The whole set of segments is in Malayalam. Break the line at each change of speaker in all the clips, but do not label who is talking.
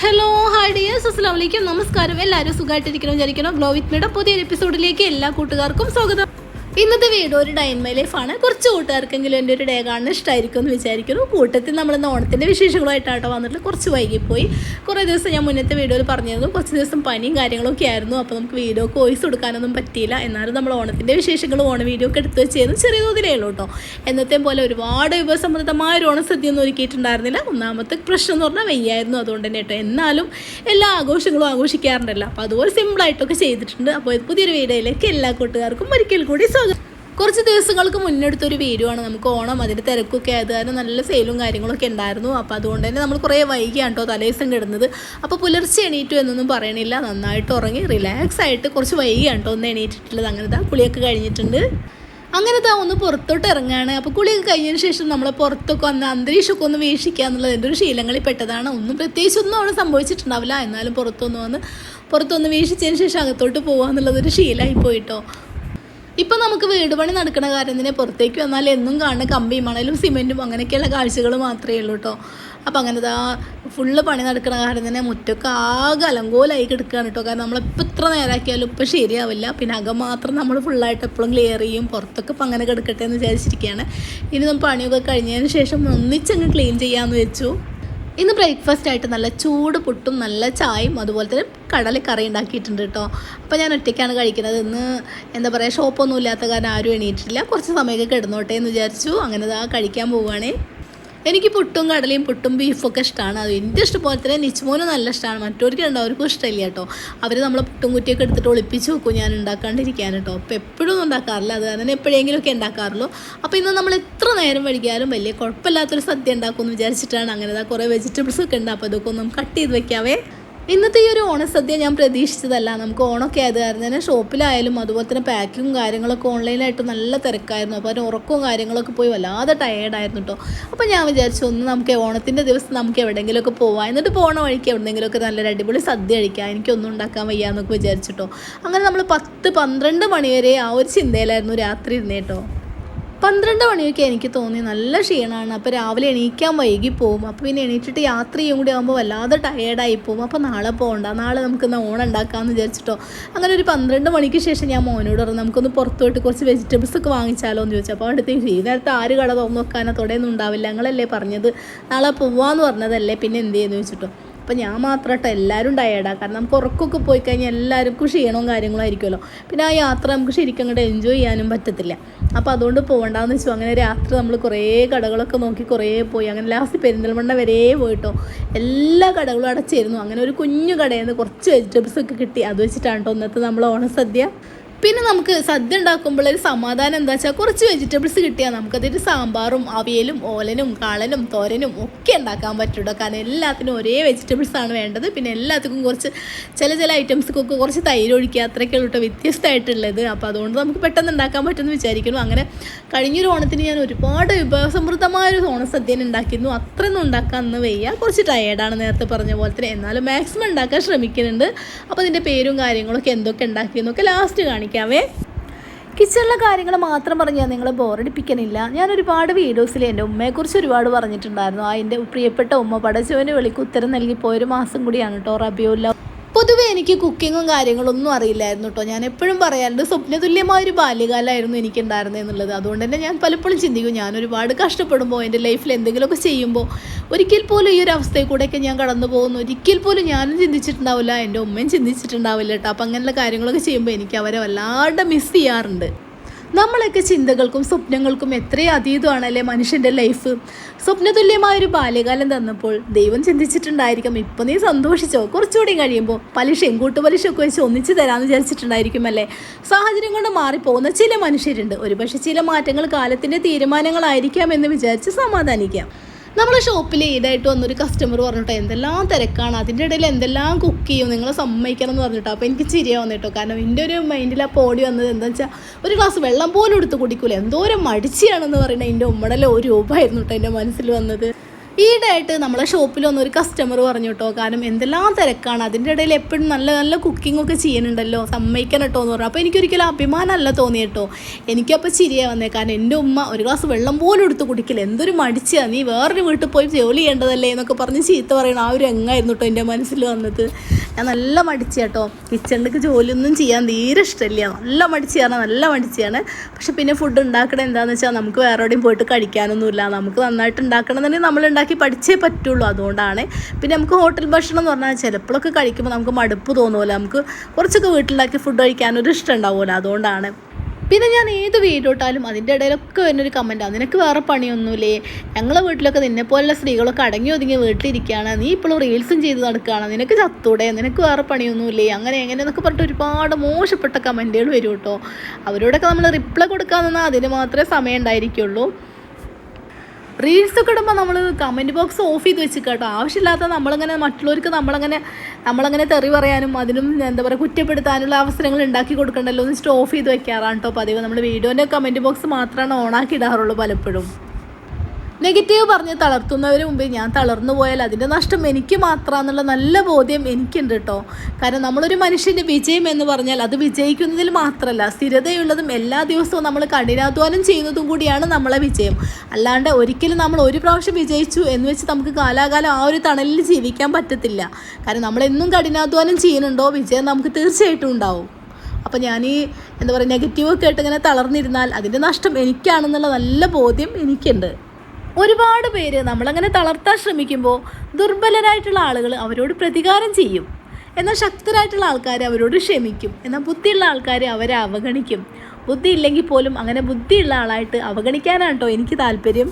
ഹലോ ഹായ് ഡിയേഴ്സ് അസ്സാം വലൈക്കും നമസ്കാരം എല്ലാവരും സുഖമായിട്ടിരിക്കണം വിചാരിക്കണം? ഗ്ലോ വിത്ത് മീയുടെ പുതിയൊരു എപ്പിസോഡിലേക്ക് എല്ലാ കൂട്ടുകാർക്കും സ്വാഗതം. ഇന്നത്തെ വീഡിയോ ഒരു ഡൈൻ മൈ ലൈഫാണ് കുറച്ച് കൂട്ടുകാർക്കെങ്കിലും എന്റെ ഒരു ഡേ കാണാൻ ഇഷ്ടമായിരിക്കും എന്ന് വിചാരിക്കുന്നു. കൂട്ടത്തിൽ നമ്മൾ ഇന്ന് ഓണത്തിന്റെ വിശേഷങ്ങളായിട്ടാട്ടോ വന്നിട്ട് കുറച്ച് വൈകിപ്പോയി. കുറേ ദിവസം ഞാൻ മുന്നത്തെ വീഡിയോയിൽ പറഞ്ഞിരുന്നു. കുറച്ച് ദിവസം പനിയും കാര്യങ്ങളൊക്കെ ആയിരുന്നു. അപ്പോൾ നമുക്ക് വീഡിയോ കോയിസ് കൊടുക്കാനൊന്നും പറ്റിയില്ല. എന്നാലും നമ്മൾ ഓണത്തിന്റെ വിശേഷങ്ങൾ ഓണ വീഡിയോ ഒക്കെ എടുത്ത് വെച്ചിരുന്നു ചെറിയ തോതിലേ ഉള്ളൂ കേട്ടോ. എന്നത്തെ പോലെ ഒരുപാട് വിഭവസമൃദ്ധമായ ഒരു ഓണസദ്യ ഒന്നും ഒരുക്കിയിട്ടുണ്ടായിരുന്നില്ല. ഒന്നാമത്തെ പ്രശ്നം എന്ന് പറഞ്ഞാൽ വെയ്യായിരുന്നു അതുകൊണ്ട് തന്നെ കേട്ടോ. എന്നാലും എല്ലാ ആഘോഷങ്ങളും ആഘോഷിക്കാറുണ്ടല്ലോ. അപ്പോൾ അതുപോലെ സിമ്പിളായിട്ടൊക്കെ ചെയ്തിട്ടുണ്ട്. അപ്പോൾ പുതിയൊരു വീഡിയോയിലേക്ക് എല്ലാ കൂട്ടുകാർക്കും ഒരിക്കൽ കൂടി സ്വാഗതം. കുറച്ച് ദിവസങ്ങൾക്ക് മുന്നെടുത്തൊരു വീഡിയോ ആണ് നമുക്ക് ഓണം അതിന്റെ തിരക്കൊക്കെ ആയത് നല്ല സെയിലും കാര്യങ്ങളൊക്കെ ഉണ്ടായിരുന്നു. അപ്പോൾ അതുകൊണ്ട് തന്നെ നമ്മൾ കുറേ വൈകിയാണ് കേട്ടോ തലേദിവസം കിടന്നത്. അപ്പോൾ പുലർച്ചെ എണീറ്റു എന്നൊന്നും പറയണില്ല. നന്നായിട്ട് ഉറങ്ങി റിലാക്സ് ആയിട്ട് കുറച്ച് വൈകിയാണ് കേട്ടോ ഒന്ന് എണീറ്റിട്ടുള്ളത്. അങ്ങനത്തെ കുളിയൊക്കെ കഴിഞ്ഞിട്ടുണ്ട്. അങ്ങനത്തെ ഒന്ന് പുറത്തോട്ട് ഇറങ്ങുകയാണ് അപ്പോൾ കുളിയൊക്കെ കഴിഞ്ഞതിന് ശേഷം നമ്മളെ പുറത്തൊക്കെ വന്ന് അന്തരീക്ഷമൊക്കെ ഒന്ന് വീക്ഷിക്കുക എന്നുള്ളത് എന്റെ ഒരു ശീലങ്ങളിൽ പെട്ടതാണ്. ഒന്നും പ്രത്യേകിച്ചൊന്നും അവിടെ സംഭവിച്ചിട്ടുണ്ടാവില്ല. എന്നാലും പുറത്തൊന്ന് വന്ന് പുറത്തൊന്ന് വീക്ഷിച്ചതിന് ശേഷം അകത്തോട്ട് പോകുക എന്നുള്ളതൊരു ശീലമായി പോയിട്ടോ. ഇപ്പം നമുക്ക് വീട് പണി നടക്കുന്ന കാര്യത്തിന് പുറത്തേക്ക് വന്നാൽ എന്നും കാണുന്ന കമ്പിയും മണലും സിമെന്റും അങ്ങനെയൊക്കെയുള്ള കാഴ്ചകൾ മാത്രമേ ഉള്ളൂ കേട്ടോ. അപ്പം അങ്ങനെ ഇതാ ഫുള്ള് പണി നടക്കുന്ന കാരണം തന്നെ മുറ്റൊക്കെ ആകെ അലങ്കോലായി കിടക്കുകയാണ് കേട്ടോ. കാരണം നമ്മളിപ്പോൾ ഇത്ര നേരാക്കിയാലും ഇപ്പം ശരിയാവില്ല. പിന്നെ അകം മാത്രം നമ്മൾ ഫുള്ളായിട്ട് എപ്പോഴും ക്ലിയർ ചെയ്യും. പുറത്തൊക്കെ ഇപ്പം അങ്ങനെ കിടക്കട്ടെ എന്ന് വിചാരിച്ചിരിക്കുകയാണ്. ഇനി നമ്മൾ പണിയൊക്കെ കഴിഞ്ഞതിന് ശേഷം ഒന്നിച്ചങ്ങ് ക്ലീൻ ചെയ്യാമെന്ന് വെച്ചു. ഇന്ന് ബ്രേക്ക്ഫാസ്റ്റ് ആയിട്ട് നല്ല ചൂട് പുട്ടും നല്ല ചായയും അതുപോലെ തന്നെ കടലക്കറി ഉണ്ടാക്കിയിട്ടുണ്ട് കേട്ടോ. അപ്പോൾ ഞാൻ ഒറ്റയ്ക്കാണ് കഴിക്കുന്നത്. ഇന്ന് എന്താ പറയുക ഷോപ്പൊന്നും ഇല്ലാത്ത കാരണം ആരും എണീറ്റിട്ടില്ല. കുറച്ച് സമയമൊക്കെ കിടന്നോട്ടെ എന്ന് വിചാരിച്ചു. അങ്ങനെ കഴിക്കാൻ പോവുകയാണേ എനിക്ക് പുട്ടും കടലയും പുട്ടും ബീഫൊക്കെ ഇഷ്ടമാണ് അത് എന്റെ ഇഷ്ടപോലെ തന്നെ നിച്ചുമോനും നല്ല ഇഷ്ടമാണ് മറ്റവർക്ക് ഉണ്ടാവും ഇഷ്ടമില്ല കേട്ടോ. അവർ നമ്മളെ പുട്ടും കുറ്റിയൊക്കെ എടുത്തിട്ട് ഒളിപ്പിച്ച് വെക്കും ഞാൻ ഉണ്ടാക്കാണ്ടിരിക്കാൻ കേട്ടോ. അപ്പോൾ എപ്പോഴും ഒന്നും ഉണ്ടാക്കാറില്ല. അത് കാരണം എപ്പോഴെങ്കിലുമൊക്കെ ഉണ്ടാക്കാറുള്ളൂ. അപ്പോൾ ഇന്ന് നമ്മൾ എത്ര നേരം വഴിക്കാലും വലിയ കുഴപ്പമില്ലാത്തൊരു സദ്യ ഉണ്ടാക്കുമെന്ന് വിചാരിച്ചിട്ടാണ് അങ്ങനെ കുറേ വെജിറ്റബിൾസ് ഒക്കെ ഉണ്ട്. അപ്പോൾ അതൊക്കെ ഒന്നും കട്ട് ചെയ്ത് വെക്കാവേ. ഇന്നത്തെ ഈ ഒരു ഓണസദ്യ ഞാൻ പ്രതീക്ഷിച്ചതല്ല. നമുക്ക് ഓണമൊക്കെ ആയത് കാരണം തന്നെ ഷോപ്പിലായാലും അതുപോലെ തന്നെ പാക്കിങ്ങും കാര്യങ്ങളൊക്കെ ഓൺലൈനായിട്ട് നല്ല തിരക്കായിരുന്നു. അപ്പോൾ അതിന് ഉറക്കവും കാര്യങ്ങളൊക്കെ പോയി വല്ലാതെ ടയേർഡായിരുന്നു കേട്ടോ അപ്പോൾ ഞാൻ വിചാരിച്ചു ഒന്ന് നമുക്ക് ഓണത്തിന്റെ ദിവസം നമുക്ക് എവിടെയെങ്കിലുമൊക്കെ പോവാം. എന്നിട്ട് പോണ വഴിക്ക് എവിടെയെങ്കിലുമൊക്കെ നല്ല അടിപൊളി സദ്യ കഴിക്കാം. എനിക്കൊന്നും ഉണ്ടാക്കാൻ വയ്യ എന്നൊക്കെ വിചാരിച്ചിട്ടോ അങ്ങനെ നമ്മൾ പത്ത് പന്ത്രണ്ട് മണിവരെ ആ ഒരു ചിന്തയിലായിരുന്നു രാത്രി ഇരുന്നേട്ടോ പന്ത്രണ്ട് മണിയൊക്കെ എനിക്ക് തോന്നി. നല്ല ക്ഷീണമാണ് അപ്പോൾ രാവിലെ എണീക്കാൻ വൈകി പോകും അപ്പോൾ പിന്നെ എണീറ്റിട്ട് യാത്രയും കൂടി ആകുമ്പോൾ വല്ലാതെ ടയേർഡായി പോകും അപ്പോൾ നാളെ പോകണ്ട നാളെ നമുക്ക് ഇന്ന് ഓണം ഉണ്ടാക്കാമെന്ന് വിചാരിച്ചിട്ടോ. അങ്ങനെ ഒരു പന്ത്രണ്ട് മണിക്ക് ശേഷം ഞാൻ മോനോട് പറഞ്ഞു നമുക്കൊന്ന് പുറത്ത് പോയിട്ട് കുറച്ച് വെജിറ്റബിൾസ് ഒക്കെ വാങ്ങിച്ചാലോ? എന്ന് ചോദിച്ചു. അപ്പോൾ അടുത്ത് ഈ നേരത്തെ ആര് കട തുറന്നു നോക്കാനോ തുടയൊന്നും ഉണ്ടാവില്ല. ഞങ്ങളല്ലേ പറഞ്ഞത്. നാളെ പോവാന്ന് പറഞ്ഞതല്ലേ. പിന്നെ എന്ത് ചെയ്യുന്നു? ചോദിച്ചിട്ടോ. അപ്പോൾ ഞാൻ മാത്രമായിട്ട് എല്ലാവരും ടയേർഡാണ് കാരണം നമുക്ക് ഉറക്കമൊക്കെ പോയി കഴിഞ്ഞാൽ എല്ലാവർക്കും ക്ഷീണവും കാര്യങ്ങളും ആയിരിക്കുമല്ലോ. പിന്നെ ആ യാത്ര നമുക്ക് ശരിക്കും അങ്ങോട്ട് എൻജോയ് ചെയ്യാനും പറ്റത്തില്ല. അപ്പോൾ അതുകൊണ്ട് പോകണ്ടെന്ന് വെച്ചു. അങ്ങനെ രാത്രി നമ്മൾ കുറേ കടകളൊക്കെ നോക്കി കുറേ പോയി. അങ്ങനെ ലാസ്റ്റ് പെരിന്തൽമണ്ണ വരെ പോയിട്ടോ. എല്ലാ കടകളും അടച്ചിരുന്നു. അങ്ങനെ ഒരു കുഞ്ഞു കടയിൽ നിന്ന് കുറച്ച് വെജിറ്റബിൾസ് ഒക്കെ കിട്ടി. അത് വെച്ചിട്ടാണ് കേട്ടോ ഇന്നത്തെ നമ്മൾ ഓണസദ്യ. പിന്നെ നമുക്ക് സദ്യ ഉണ്ടാക്കുമ്പോൾ ഒരു സമാധാനം എന്താ വെച്ചാൽ കുറച്ച് വെജിറ്റബിൾസ് കിട്ടിയാൽ നമുക്കതൊരു സാമ്പാറും അവിയലും ഓലനും കാളനും തോരനും ഒക്കെ ഉണ്ടാക്കാൻ പറ്റുള്ളൂ. കാരണം എല്ലാത്തിനും ഒരേ വെജിറ്റബിൾസ് ആണ് വേണ്ടത്. പിന്നെ എല്ലാത്തിനും കുറച്ച് ചില ചില ഐറ്റംസൊക്കെ കുറച്ച് തൈര് ഒഴിക്കുക അത്രയ്ക്ക് കേട്ടോ വ്യത്യസ്തമായിട്ടുള്ളത്. അപ്പോൾ അതുകൊണ്ട് നമുക്ക് പെട്ടെന്ന് ഉണ്ടാക്കാൻ പറ്റുമെന്ന് വിചാരിക്കുന്നു. അങ്ങനെ കഴിഞ്ഞൊരു ഓണത്തിന് ഞാൻ ഒരുപാട് വിഭവസമൃദ്ധമായ ഒരു ഓണസദ്യനെ ഉണ്ടാക്കിയിരുന്നു. അത്രയൊന്നും ഉണ്ടാക്കാൻ അന്ന് വയ്യ. കുറച്ച് ടയേർഡാണ് നേരത്തെ പറഞ്ഞ പോലെ തന്നെ. എന്നാലും മാക്സിമം ഉണ്ടാക്കാൻ ശ്രമിക്കുന്നുണ്ട്. അപ്പോൾ അതിന്റെ പേരും കാര്യങ്ങളൊക്കെ എന്തൊക്കെ ഉണ്ടാക്കിയെന്നൊക്കെ ലാസ്റ്റ് കാണിക്കാവേ കിച്ചണിലെ കാര്യങ്ങൾ മാത്രം പറഞ്ഞ് ഞാൻ നിങ്ങളെ ബോറടിപ്പിക്കണില്ല ഞാൻ ഒരുപാട് വീഡിയോസിൽ എന്റെ ഉമ്മയെക്കുറിച്ച് ഒരുപാട് പറഞ്ഞിട്ടുണ്ടായിരുന്നു. ആ എന്റെ പ്രിയപ്പെട്ട ഉമ്മ പടച്ചവന് വിളിക്ക് ഉത്തരം നൽകി പോയൊരു മാസം കൂടിയാണ് കേട്ടോ റബിയുല്ല. പൊതുവെ എനിക്ക് കുക്കിങ്ങും കാര്യങ്ങളൊന്നും അറിയില്ലായിരുന്നു കേട്ടോ ഞാൻ എപ്പോഴും പറയാറുണ്ട് സ്വപ്നതുല്യമായ ഒരു ബാല്യകാലമായിരുന്നു എനിക്കുണ്ടായിരുന്നത് എന്നുള്ളത്. അതുകൊണ്ട് തന്നെ ഞാൻ പലപ്പോഴും ചിന്തിക്കും ഞാൻ ഒരുപാട് കഷ്ടപ്പെടുമ്പോൾ എന്റെ ലൈഫിൽ എന്തെങ്കിലുമൊക്കെ ചെയ്യുമ്പോൾ ഒരിക്കൽ പോലും ഈ ഒരു അവസ്ഥയിൽ കൂടെയൊക്കെ ഞാൻ കടന്നു പോകുന്നു. ഒരിക്കൽ പോലും ഞാനും ചിന്തിച്ചിട്ടുണ്ടാവില്ല എന്റെ ഉമ്മയും ചിന്തിച്ചിട്ടുണ്ടാവില്ല കേട്ടോ അപ്പം അങ്ങനെയുള്ള കാര്യങ്ങളൊക്കെ ചെയ്യുമ്പോൾ എനിക്ക് അവരെ വല്ലാണ്ട് മിസ് ചെയ്യാറുണ്ട്. നമ്മളൊക്കെ ചിന്തകൾക്കും സ്വപ്നങ്ങൾക്കും എത്രയും അതീതമാണല്ലേ മനുഷ്യന്റെ ലൈഫ് സ്വപ്നതുല്യമായ ഒരു ബാല്യകാലം തന്നപ്പോൾ ദൈവം ചിന്തിച്ചിട്ടുണ്ടായിരിക്കും ഇപ്പം നീ സന്തോഷിച്ചോ? കുറച്ചുകൂടി കഴിയുമ്പോൾ പലിശയും കൂട്ടുപലിശയൊക്കെ വെച്ച് ഒന്നിച്ച് തരാമെന്ന് വിചാരിച്ചിട്ടുണ്ടായിരിക്കും അല്ലേ സാഹചര്യം കൊണ്ട് മാറിപ്പോകുന്ന ചില മനുഷ്യരുണ്ട്. ഒരുപക്ഷെ ചില മാറ്റങ്ങൾ കാലത്തിന്റെ തീരുമാനങ്ങളായിരിക്കാം എന്ന് വിചാരിച്ച് സമാധാനിക്കാം. നമ്മളെ ഷോപ്പിൽ ഈടായിട്ട് വന്നൊരു കസ്റ്റമർ പറഞ്ഞിട്ടോ എന്തെല്ലാം തിരക്കാണ് അതിന്റെ ഇടയിൽ എന്തെല്ലാം കുക്ക് ചെയ്യും നിങ്ങളെ സമ്മതിക്കണം എന്ന് പറഞ്ഞിട്ടോ. അപ്പോൾ എനിക്ക് ചിരിയാ വന്നിട്ടോ. കാരണം എന്റെ ഒരു മൈൻഡിൽ ആ പോടി വന്നത് എന്താ വെച്ചാൽ ഒരു ഗ്ലാസ് വെള്ളം പോലും എടുത്ത് കുടിക്കൂല. എന്തോരം മടിച്ചിയാണെന്ന് പറയുന്നത് എന്റെ ഉമ്മടലെ ഒരു രൂപമായിരുന്നു കേട്ടോ എന്റെ മനസ്സിൽ വന്നത്. ഈയിടെയായിട്ട് നമ്മളെ ഷോപ്പിൽ വന്ന ഒരു കസ്റ്റമർ പറഞ്ഞു കേട്ടോ കാരണം എന്തെല്ലാം തിരക്കാണ്. അതിന്റെ ഇടയിൽ എപ്പോഴും നല്ല നല്ല കുക്കിംഗ് ഒക്കെ ചെയ്യുന്നുണ്ടല്ലോ. സമ്മതിക്കണം കേട്ടോ എന്ന് പറഞ്ഞു. അപ്പോൾ എനിക്കൊരിക്കലും അഭിമാനമല്ല തോന്നി കേട്ടോ എനിക്കപ്പോൾ ശരിയായി വന്നേ. കാരണം എന്റെ ഉമ്മ ഒരു ഗ്ലാസ് വെള്ളം പോലും എടുത്ത് കുടിക്കില്ല. എന്തൊരു മടിച്ചാണ് നീ വേറൊരു വീട്ടിൽ പോയി ജോലി ചെയ്യേണ്ടതല്ലേ എന്നൊക്കെ പറഞ്ഞ് ചീത്ത പറയണം ആ ഒരു എങ്ങായിരുന്നു കേട്ടോ എന്റെ മനസ്സിൽ വന്നത്. ഞാൻ നല്ല മടിച്ച കേട്ടോ കിച്ചണിലേക്ക് ജോലിയൊന്നും ചെയ്യാൻ തീരെ ഇഷ്ടമില്ല. നല്ല മടിച്ചാണ് നല്ല മടിച്ചാണ്. പക്ഷെ പിന്നെ ഫുഡ് ഉണ്ടാക്കണത് എന്താണെന്ന് വെച്ചാൽ നമുക്ക് വേറെ എവിടെയും പോയിട്ട് കഴിക്കാനൊന്നുമില്ല. നമുക്ക് നന്നായിട്ട് ഉണ്ടാക്കണമെന്നുണ്ടെങ്കിൽ നമ്മൾ ഉണ്ടാക്കി പഠിച്ചേ പറ്റുള്ളൂ അതുകൊണ്ടാണ്. പിന്നെ നമുക്ക് ഹോട്ടൽ ഭക്ഷണം എന്ന് പറഞ്ഞാൽ ചിലപ്പോഴൊക്കെ കഴിക്കുമ്പോൾ നമുക്ക് മടുപ്പ് തോന്നുമല്ലോ. നമുക്ക് കുറച്ചൊക്കെ വീട്ടിലാക്കി ഫുഡ് കഴിക്കാനൊരു ഇഷ്ടം ഉണ്ടാവുമല്ലോ അതുകൊണ്ടാണ്. പിന്നെ ഞാൻ ഏത് വീഡിയോ അതിന്റെ ഇടയിലൊക്കെ വരുന്നൊരു കമന്റാണ് നിനക്ക് വേറെ പണിയൊന്നുമില്ലേ? ഞങ്ങളെ വീട്ടിലൊക്കെ നിന്നെ പോലുള്ള സ്ത്രീകളൊക്കെ അടങ്ങി ഒതുങ്ങി വീട്ടിലിരിക്കുകയാണ്. നീ ഇപ്പോഴും റീൽസും ചെയ്ത് നടക്കുകയാണ്. നിനക്ക് ചത്തൂടെ? നിനക്ക് വേറെ പണിയൊന്നുമില്ലേ? അങ്ങനെ എങ്ങനെ എന്നൊക്കെ പറഞ്ഞിട്ട് ഒരുപാട് മോശപ്പെട്ട കമന്റുകൾ വരും കേട്ടോ. അവരോടൊക്കെ നമ്മൾ റിപ്ലൈ കൊടുക്കാമെന്നാൽ അതിന് മാത്രമേ സമയം ഉണ്ടായിരിക്കുള്ളൂ. റീൽസ് ഒക്കെ ഇടുമ്പോൾ നമ്മൾ കമന്റ് ബോക്സ് ഓഫ് ചെയ്ത് വെച്ച് കേട്ടോ ആവശ്യമില്ലാത്ത നമ്മളിങ്ങനെ മറ്റുള്ളവർക്ക് നമ്മളങ്ങനെ നമ്മളങ്ങനെ തെറി പറയാനും അതിനും എന്താ പറയുക കുറ്റപ്പെടുത്താനുള്ള അവസരങ്ങൾ ഉണ്ടാക്കി കൊടുക്കണ്ടല്ലോ എന്ന് വെച്ചിട്ട് ഓഫ് ചെയ്ത് വെക്കാറാണ് കേട്ടോ പതിവ്. നമ്മൾ വീഡിയോന്റെ കമന്റ് ബോക്സ് മാത്രമാണ് ഓണാക്കി ഇടാറുള്ളൂ പലപ്പോഴും. നെഗറ്റീവ് പറഞ്ഞ് തളർത്തുന്നവർ മുമ്പ് ഞാൻ തളർന്നു പോയാൽ അതിന്റെ നഷ്ടം എനിക്ക് മാത്രമാണെന്നുള്ള നല്ല ബോധ്യം എനിക്കുണ്ട് കേട്ടോ കാരണം നമ്മളൊരു മനുഷ്യന്റെ വിജയം എന്ന് പറഞ്ഞാൽ അത് വിജയിക്കുന്നതിൽ മാത്രമല്ല സ്ഥിരതയുള്ളതും എല്ലാ ദിവസവും നമ്മൾ കഠിനാധ്വാനം ചെയ്യുന്നതും കൂടിയാണ് നമ്മളെ വിജയം. അല്ലാണ്ട് ഒരിക്കലും നമ്മൾ ഒരു പ്രാവശ്യം വിജയിച്ചു എന്ന് വെച്ച് നമുക്ക് കാലാകാലം ആ ഒരു തണലിൽ ജീവിക്കാൻ പറ്റത്തില്ല. കാരണം നമ്മൾ എന്നും കഠിനാധ്വാനം ചെയ്യുന്നുണ്ടോ? വിജയം നമുക്ക് തീർച്ചയായിട്ടും ഉണ്ടാവും. അപ്പോൾ ഞാൻ ഈ എന്താ പറയുക നെഗറ്റീവ് ഇങ്ങനെ തളർന്നിരുന്നാൽ അതിന്റെ നഷ്ടം എനിക്കാണെന്നുള്ള നല്ല ബോധ്യം എനിക്കുണ്ട്. ഒരുപാട് പേര് നമ്മളങ്ങനെ തളർത്താൻ ശ്രമിക്കുമ്പോൾ ദുർബലരായിട്ടുള്ള ആളുകൾ അവരോട് പ്രതികാരം ചെയ്യും. എന്നാൽ ശക്തരായിട്ടുള്ള ആൾക്കാർ അവരോട് ക്ഷമിക്കും. എന്നാൽ ബുദ്ധിയുള്ള ആൾക്കാർ അവരെ അവഗണിക്കും. ബുദ്ധി ഇല്ലെങ്കിൽ പോലും അങ്ങനെ ബുദ്ധിയുള്ള ആളായിട്ട് അവഗണിക്കാനാണ് കേട്ടോ എനിക്ക് താല്പര്യം.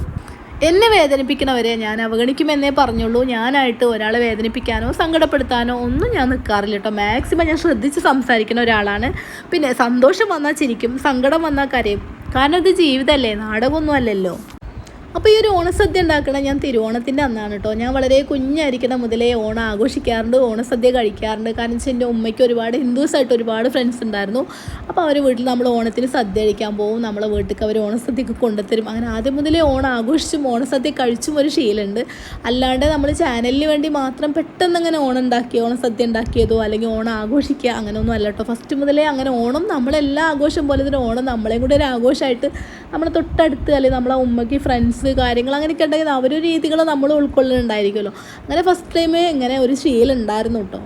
എന്നെ വേദനിപ്പിക്കണവരെ ഞാൻ അവഗണിക്കുമെന്നേ പറഞ്ഞുള്ളൂ. ഞാനായിട്ട് ഒരാളെ വേദനിപ്പിക്കാനോ സങ്കടപ്പെടുത്താനോ ഒന്നും ഞാൻ നിൽക്കാറില്ല കേട്ടോ. മാക്സിമം ഞാൻ ശ്രദ്ധിച്ച് സംസാരിക്കുന്ന ഒരാളാണ്. പിന്നെ സന്തോഷം വന്നാൽ ചിരിക്കും സങ്കടം വന്നാൽ കരയും. കാരണം ഇത് ജീവിതമല്ലേ നാടകമൊന്നും അല്ലല്ലോ. അപ്പോൾ ഈ ഒരു ഓണസദ്യ ഉണ്ടാക്കണം ഞാൻ തിരുവോണത്തിന്റെ അന്നാണ് കേട്ടോ. ഞാൻ വളരെ കുഞ്ഞായിരിക്കണം മുതലേ ഓണം ആഘോഷിക്കാറുണ്ട് ഓണസദ്യ കഴിക്കാറുണ്ട്. കാരണം വെച്ചാൽ എന്റെ ഉമ്മയ്ക്ക് ഒരുപാട് ഹിന്ദുസായിട്ട് ഒരുപാട് ഫ്രണ്ട്സ് ഉണ്ടായിരുന്നു. അപ്പോൾ അവർ വീട്ടിൽ നമ്മൾ ഓണത്തിന് സദ്യ കഴിക്കാൻ പോകും നമ്മളെ വീട്ടിലേക്ക് അവർ ഓണസദ്യക്ക് കൊണ്ടുത്തരും അങ്ങനെ ആദ്യം മുതലേ ഓണം ആഘോഷിച്ചും ഓണസദ്യ കഴിച്ചും ഒരു ശീലമുണ്ട്. അല്ലാണ്ട് നമ്മൾ ചാനലിന് വേണ്ടി മാത്രം പെട്ടെന്ന് അങ്ങനെ ഓണം ഉണ്ടാക്കിയോ ഓണസദ്യ ഉണ്ടാക്കിയതോ അല്ലെങ്കിൽ ഓണം ആഘോഷിക്കുക അങ്ങനെയൊന്നും അല്ല കേട്ടോ. ഫസ്റ്റ് മുതലേ അങ്ങനെ ഓണം നമ്മളെല്ലാ ആഘോഷം പോലെ തന്നെ ഓണം നമ്മളെയും കൂടെ ഒരു ആഘോഷമായിട്ട് നമ്മളെ തൊട്ടടുത്ത് അല്ലെങ്കിൽ നമ്മളെ ഉമ്മയ്ക്ക് ഫ്രണ്ട്സ് കാര്യങ്ങൾ അങ്ങനെയൊക്കെ ഉണ്ടെങ്കിൽ അവരൊരു രീതികൾ നമ്മൾ ഉൾക്കൊള്ളുന്നുണ്ടായിരിക്കുമല്ലോ. അങ്ങനെ ഫസ്റ്റ് ടൈം ഇങ്ങനെ ഒരു ശീലം ഉണ്ടായിരുന്നു കേട്ടോ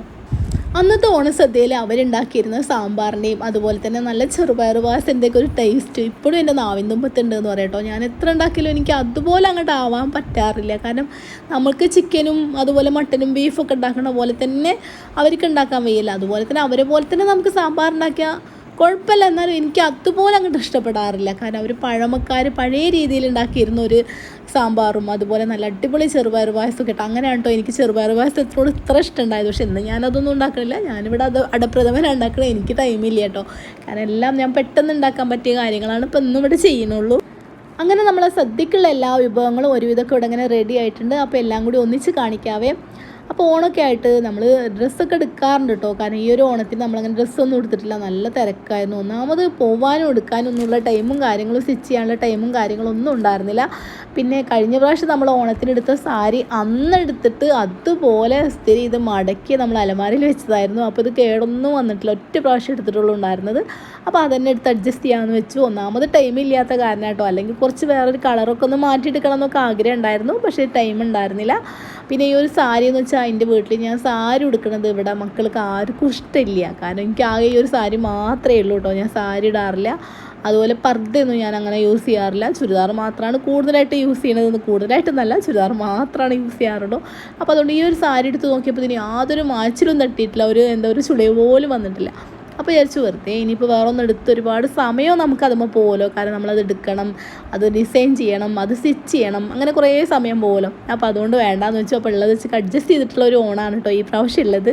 അന്നത്തെ ഓണസദ്യയിൽ അവരുണ്ടാക്കിയിരുന്ന സാമ്പാറിന്റെയും അതുപോലെ തന്നെ നല്ല ചെറുപയർ പായസത്തിന്റെയൊക്കെ ഒരു ടേസ്റ്റ് ഇപ്പോഴും എന്റെ നാവിൻ തുമ്പത്തുണ്ട് എന്ന് പറയട്ടോ ഞാൻ എത്ര ഉണ്ടാക്കിയാലും എനിക്ക് അതുപോലെ അങ്ങോട്ട് ആവാൻ പറ്റാറില്ല. കാരണം നമ്മൾക്ക് ചിക്കനും അതുപോലെ മട്ടനും ബീഫൊക്കെ ഉണ്ടാക്കുന്ന പോലെ തന്നെ അവർക്ക് ഉണ്ടാക്കാൻ വയ്യില്ല. അതുപോലെ തന്നെ അവരെ പോലെ തന്നെ നമുക്ക് സാമ്പാർ ഉണ്ടാക്കിയാൽ കുഴപ്പമില്ല. എന്നാലും എനിക്ക് അതുപോലെ അങ്ങോട്ട് ഇഷ്ടപ്പെടാറില്ല. കാരണം അവർ പഴമക്കാർ പഴയ രീതിയിൽ ഉണ്ടാക്കിയിരുന്ന ഒരു സാമ്പാറും അതുപോലെ നല്ല അടിപൊളി ചെറുപയർ പായസം കേട്ടോ അങ്ങനെയാണ് കേട്ടോ എനിക്ക് ചെറുപയർ പായസത്തിനോട് ഇത്ര ഇഷ്ടമുണ്ടായത്. പക്ഷെ ഇന്ന് ഞാനതൊന്നും ഉണ്ടാക്കണില്ല. ഞാനിവിടെ അത് അടപ്രഥമനാണ് ഉണ്ടാക്കണത്. എനിക്ക് ടൈമില്ല കേട്ടോ. കാരണം എല്ലാം ഞാൻ പെട്ടെന്ന് ഉണ്ടാക്കാൻ പറ്റിയ കാര്യങ്ങളാണ് ഇപ്പം ഇന്നും ഇവിടെ ചെയ്യുന്നുള്ളൂ. അങ്ങനെ നമ്മളെ സദ്യക്കുള്ള എല്ലാ വിഭവങ്ങളും ഒരുവിധമൊക്കെ ഇവിടെ ഇങ്ങനെ റെഡി ആയിട്ടുണ്ട്. അപ്പോൾ എല്ലാം കൂടി ഒന്നിച്ച് കാണിക്കാവേ. അപ്പോൾ ഓണമൊക്കെ ആയിട്ട് നമ്മൾ ഡ്രസ്സൊക്കെ എടുക്കാറുണ്ട് കേട്ടോ കാരണം ഈ ഒരു ഓണത്തിന് നമ്മളങ്ങനെ ഡ്രസ്സൊന്നും എടുത്തിട്ടില്ല. നല്ല തിരക്കായിരുന്നു. ഒന്നാമത് പോവാനും എടുക്കാനും ഒന്നുമുള്ള ടൈമും കാര്യങ്ങളും സ്റ്റിച്ച് ചെയ്യാനുള്ള ടൈമും കാര്യങ്ങളും ഒന്നും ഉണ്ടായിരുന്നില്ല. പിന്നെ കഴിഞ്ഞ പ്രാവശ്യം നമ്മൾ ഓണത്തിനെടുത്ത സാരി അന്നെടുത്തിട്ട് അതുപോലെ സ്ഥിരം ഇത് മടക്കി നമ്മൾ അലമാരയിൽ വെച്ചതായിരുന്നു. അപ്പോൾ ഇത് കേടൊന്നും വന്നിട്ടില്ല. ഒറ്റ പ്രാവശ്യം എടുത്തിട്ടുള്ളൂ ഉണ്ടായിരുന്നത്. അപ്പോൾ അതന്നെ എടുത്ത് അഡ്ജസ്റ്റ് ചെയ്യാമെന്ന് വെച്ചു. ഒന്നാമത് ടൈം ഇല്ലാത്ത കാരണം കേട്ടോ അല്ലെങ്കിൽ കുറച്ച് വേറൊരു കളറൊക്കെ ഒന്ന് മാറ്റിയെടുക്കണം എന്നൊക്കെ ആഗ്രഹം ഉണ്ടായിരുന്നു. പക്ഷേ ടൈം ഉണ്ടായിരുന്നില്ല. പിന്നെ ഈ ഒരു സാരി എന്ന് വെച്ചാൽ എന്റെ വീട്ടിൽ ഞാൻ സാരി ഉടുക്കണത് ഇവിടെ മക്കൾക്ക് ആർക്കും ഇഷ്ടമില്ല. കാരണം എനിക്ക് ആകെ ഈ ഒരു സാരി മാത്രമേ ഉള്ളൂ കേട്ടോ. ഞാൻ സാരി ഇടാറില്ല. അതുപോലെ പർദ്ദയൊന്നും ഞാൻ അങ്ങനെ യൂസ് ചെയ്യാറില്ല. ചുരിദാർ മാത്രമാണ് കൂടുതലായിട്ട് യൂസ് ചെയ്യണത് കൂടുതലായിട്ടൊന്നല്ല ചുരിദാർ മാത്രമാണ് യൂസ് ചെയ്യാറുള്ളൂ. അപ്പോൾ അതുകൊണ്ട് ഈ ഒരു സാരി എടുത്ത് നോക്കിയപ്പോൾ ഇതിന് യാതൊരു മാച്ചിലും തട്ടിയിട്ടില്ല. ഒരു എന്താ ഒരു ചുളിവ് പോലും വന്നിട്ടില്ല. അപ്പോൾ വിചാരിച്ചു വെറുതെ ഇനിയിപ്പോൾ വേറെ ഒന്ന് എടുത്ത് ഒരുപാട് സമയവും നമുക്ക് അതുമ്പോൾ പോകുമല്ലോ കാരണം നമ്മളത് എടുക്കണം അത് ഡിസൈൻ ചെയ്യണം അത് സ്റ്റിച്ച് ചെയ്യണം അങ്ങനെ കുറേ സമയം പോകുമല്ലോ അപ്പോൾ അതുകൊണ്ട് വേണ്ടാന്ന് വെച്ചു. അപ്പോൾ ഉള്ളത് വെച്ച് അഡ്ജസ്റ്റ് ചെയ്തിട്ടുള്ള ഒരു ഓണാണ് കേട്ടോ ഈ പ്രാവശ്യം ഉള്ളത്.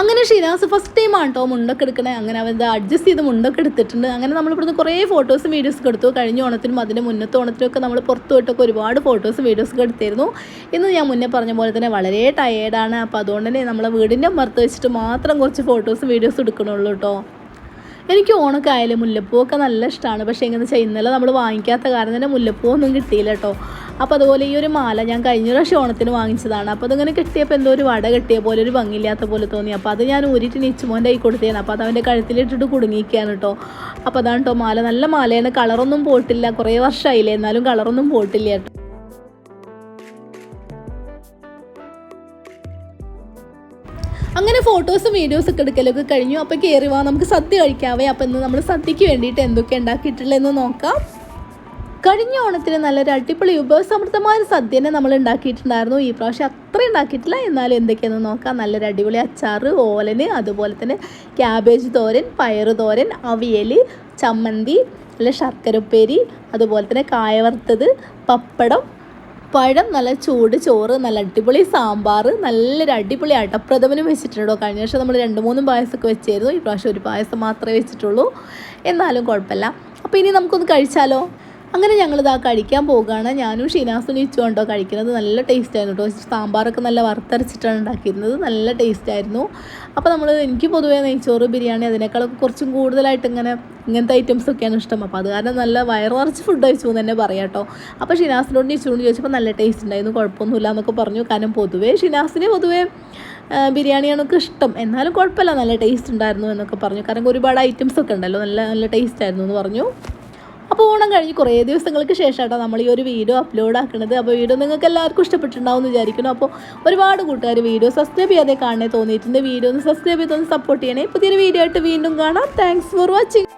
അങ്ങനെ ഷിനാസ് ഫസ്റ്റ് ടൈമാണ് കേട്ടോ മുണ്ടൊക്കെ എടുക്കണേ. അങ്ങനെ അവൻ അഡ്ജസ്റ്റ് ചെയ്ത് മുണ്ടൊക്കെ എടുത്തിട്ടുണ്ട്. അങ്ങനെ നമ്മൾ ഇവിടുന്ന് കുറേ ഫോട്ടോസും വീഡിയോസൊക്കെ എടുത്തു. കഴിഞ്ഞ ഓണത്തിനും അതിന്റെ മുന്നത്തെ ഓണത്തിനൊക്കെ നമ്മൾ പുറത്തു പോയിട്ടൊക്കെ ഒരുപാട് ഫോട്ടോസും വീഡിയോസൊക്കെ എടുത്തിരുന്നു. ഇന്ന് ഞാൻ മുന്നേ പറഞ്ഞ പോലെ തന്നെ വളരെ ടയേർഡാണ് അപ്പോൾ അതുകൊണ്ട് തന്നെ നമ്മളെ വീടിന്റെ മറുത്ത് വെച്ചിട്ട് മാത്രം കുറച്ച് ഫോട്ടോസും വീഡിയോസും എടുക്കണുള്ളൂ കേട്ടോ എനിക്ക് ഓണക്കായാലും മുല്ലപ്പൂ മുല്ലപ്പൂവൊക്കെ നല്ല ഇഷ്ടമാണ് പക്ഷേ എങ്ങനെ വെച്ചാൽ ഇന്നലെ നമ്മൾ വാങ്ങിക്കാത്ത കാരണം തന്നെ മുല്ലപ്പൂ ഒന്നും കിട്ടിയില്ല കേട്ടോ അപ്പോൾ അതുപോലെ ഈ ഒരു മാല ഞാൻ കഴിഞ്ഞ പ്രാവശ്യം ഓണത്തിന് വാങ്ങിച്ചതാണ്. അപ്പോൾ അതിങ്ങനെ കിട്ടിയപ്പോൾ എന്തോ ഒരു വട കിട്ടിയ പോലെ ഒരു ഭംഗിയില്ലാത്ത പോലെ തോന്നി. അപ്പോൾ അത് ഞാൻ ഊരിട്ട് നിച്ചുമോന്റെ കൈ കൊടുത്തതാണ് അപ്പോൾ അത് അവന്റെ കഴുത്തിലിട്ടിട്ട് കുടുങ്ങിയിരിക്കുകയാണ് കേട്ടോ അപ്പോൾ അതാണ് കേട്ടോ മാല. നല്ല മാലയാണ്. കളറൊന്നും പോയിട്ടില്ല. കുറേ വർഷമായില്ലേ എന്നാലും കളറൊന്നും പോയിട്ടില്ല അങ്ങനെ ഫോട്ടോസും വീഡിയോസും ഒക്കെ എടുക്കലൊക്കെ കഴിഞ്ഞു. അപ്പോൾ കയറി വാ നമുക്ക് സദ്യ കഴിക്കാവേ. അപ്പോൾ ഇന്ന് നമ്മൾ സദ്യക്ക് വേണ്ടിയിട്ട് എന്തൊക്കെ ഉണ്ടാക്കിയിട്ടുള്ളതെന്ന് നോക്കാം. കഴിഞ്ഞ ഓണത്തിന് നല്ലൊരു അടിപൊളി ഉപസമൃദ്ധമായ ഒരു സദ്യനെ നമ്മൾ ഉണ്ടാക്കിയിട്ടുണ്ടായിരുന്നു. ഈ പ്രാവശ്യം അത്ര ഉണ്ടാക്കിയിട്ടില്ല. എന്നാലും എന്തൊക്കെയാണെന്ന് നോക്കാം. നല്ലൊരു അടിപൊളി അച്ചാറ് ഓലന് അതുപോലെ തന്നെ ക്യാബേജ് തോരൻ പയറ് തോരൻ അവിയൽ ചമ്മന്തി നല്ല ശർക്കരപ്പേരി അതുപോലെ തന്നെ കായ വറുത്തത് പപ്പടം പഴം നല്ല ചൂട് ചോറ് നല്ല അടിപൊളി സാമ്പാർ നല്ലൊരു അടിപൊളി അടപ്രഥമനും വെച്ചിട്ടുണ്ടോ? കഴിഞ്ഞ വർഷം നമ്മൾ രണ്ട് മൂന്നും പായസമൊക്കെ വെച്ചായിരുന്നു ഈ പ്രാവശ്യം ഒരു പായസം മാത്രമേ വെച്ചിട്ടുള്ളൂ. എന്നാലും കുഴപ്പമില്ല. അപ്പോൾ ഇനി നമുക്കൊന്ന് കഴിച്ചാലോ? അങ്ങനെ ഞങ്ങളിതാ കഴിക്കാൻ പോകുകയാണ് ഞാനും ഷീനാസും ഇച്ചു കൊണ്ടോ കഴിക്കുന്നത്. നല്ല ടേസ്റ്റ് ആയിരുന്നു കേട്ടോ സാമ്പാറൊക്കെ നല്ല വറുത്തരച്ചിട്ടാണ് ഉണ്ടാക്കിയിരുന്നത്. നല്ല ടേസ്റ്റ് ആയിരുന്നു. അപ്പോൾ നമ്മൾ എനിക്ക് പൊതുവേ നെയ്ച്ചോറ് ബിരിയാണി അതിനേക്കാളൊക്കെ കുറച്ചും കൂടുതലായിട്ട് ഇങ്ങനെ ഇങ്ങനത്തെ ഐറ്റംസ് ഒക്കെയാണ് ഇഷ്ടം. അപ്പോൾ അത് കാരണം നല്ല വയറ് നിറച്ച് ഫുഡ് കഴിച്ചു എന്ന് തന്നെ പറയാം കേട്ടോ അപ്പോൾ ഷിനാസിനോട് ഇച്ചുകൊണ്ട് ചോദിച്ചപ്പോൾ നല്ല ടേസ്റ്റ് ഉണ്ടായിരുന്നു. കുഴപ്പമൊന്നുമില്ല എന്നൊക്കെ പറഞ്ഞു. കാരണം പൊതുവേ ഷിനാസിന് പൊതുവേ ബിരിയാണിയാണൊക്കെ ബിരിയാണിയാണ് ഇഷ്ടം. എന്നാലും കുഴപ്പമില്ല. നല്ല ടേസ്റ്റ് ഉണ്ടായിരുന്നു എന്നൊക്കെ പറഞ്ഞു. കാരണം ഒരുപാട് ഐറ്റംസ് ഒക്കെ ഉണ്ടല്ലോ. നല്ല നല്ല ടേസ്റ്റ് ആയിരുന്നു എന്ന് പറഞ്ഞു. അപ്പോൾ ഓണം കഴിഞ്ഞ് കുറേ ദിവസങ്ങൾക്ക് ശേഷം കേട്ടോ നമ്മൾ ഈ ഒരു വീഡിയോ അപ്ലോഡ് ആക്കുന്നത് അപ്പോൾ വീഡിയോ നിങ്ങൾക്ക് എല്ലാവർക്കും ഇഷ്ടപ്പെട്ടിട്ടുണ്ടാവും എന്ന് വിചാരിക്കുന്നു. അപ്പോൾ ഒരുപാട് കൂട്ടുകാർ വീഡിയോ സബ്സ്ക്രൈബ് ചെയ്യാതെ കാണണേ തോന്നിയിട്ടുണ്ട്. വീഡിയോ ഒന്ന് സബ്സ്ക്രൈബ് ചെയ്തൊന്ന് സപ്പോർട്ട് ചെയ്യണേ. പുതിയൊരു വീഡിയോ ആയിട്ട് വീണ്ടും കാണാം. Thanks for watching